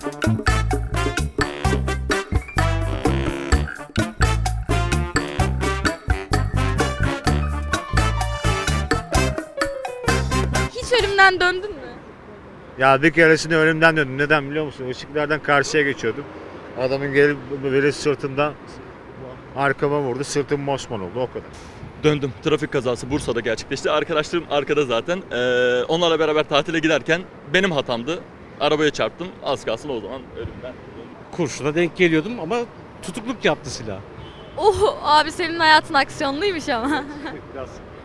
Hiç ölümden döndün mü? Ya bir keresinde önümden döndüm. Neden biliyor musun? Işıklardan karşıya geçiyordum. Adamın gelip böyle sırtından arkama vurdu. Sırtım mosmon oldu o kadar. Döndüm. Trafik kazası Bursa'da gerçekleşti. Arkadaşlarım arkada zaten. Ee, onlarla beraber tatile giderken benim hatamdı. Arabaya çarptım. Az kalsın o zaman ölümden kurşuna denk geliyordum ama tutukluk yaptı silah. Oh abi senin hayatın aksiyonluymuş ama.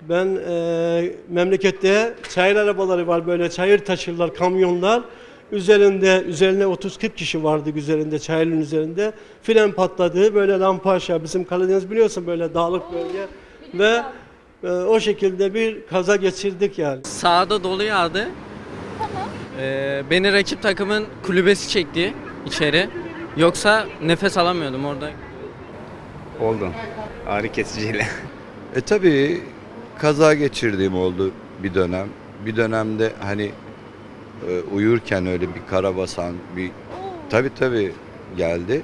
Ben eee, memlekette çayır arabaları var böyle çayır taşırlar kamyonlar. Üzerinde üzerine 30-40 kişi vardı üzerinde çayırın üzerinde. Fren patladı böyle lampa aşağı bizim Karadeniz biliyorsun böyle dağlık bölge ve eee, o şekilde bir kaza geçirdik yani. Sağda dolu yağdı. Ee, beni rakip takımın kulübesi çekti içeri. Yoksa nefes alamıyordum orada. Oldu. Ağrı kesiciyle. E tabii kaza geçirdiğim oldu bir dönem. Bir dönemde hani e, uyurken öyle bir karabasan bir tabii tabii geldi.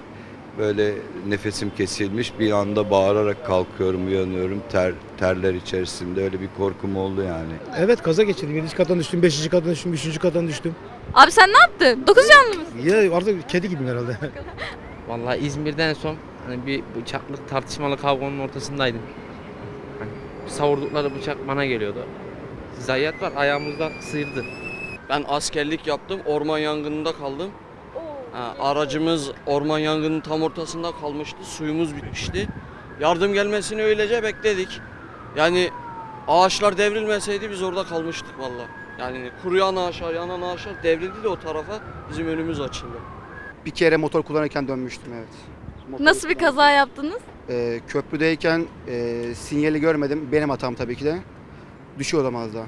Böyle nefesim kesilmiş bir anda bağırarak kalkıyorum uyanıyorum ter terler içerisinde öyle bir korkum oldu yani. Evet kaza geçirdim. 7. kattan düştüm, 5. kattan düştüm, 3. kattan düştüm. Abi sen ne yaptın? Dokuz canlı mısın? Ya artık kedi gibiyim herhalde. Vallahi İzmir'de en son hani bir bıçaklı tartışmalı kavganın ortasındaydım. Hani savurdukları bıçak bana geliyordu. Zayiat var ayağımızdan sıyırdı. Ben askerlik yaptım. Orman yangınında kaldım. Ha, aracımız orman yangının tam ortasında kalmıştı. Suyumuz bitmişti. Yardım gelmesini öylece bekledik. Yani ağaçlar devrilmeseydi biz orada kalmıştık valla. Yani kuruyan ağaçlar, yanan ağaçlar devrildi de o tarafa bizim önümüz açıldı. Bir kere motor kullanırken dönmüştüm evet. Motor Nasıl bir kaza yaptınız? Ee, köprüdeyken e, sinyali görmedim. Benim hatam tabii ki de. Düşüyordum az daha.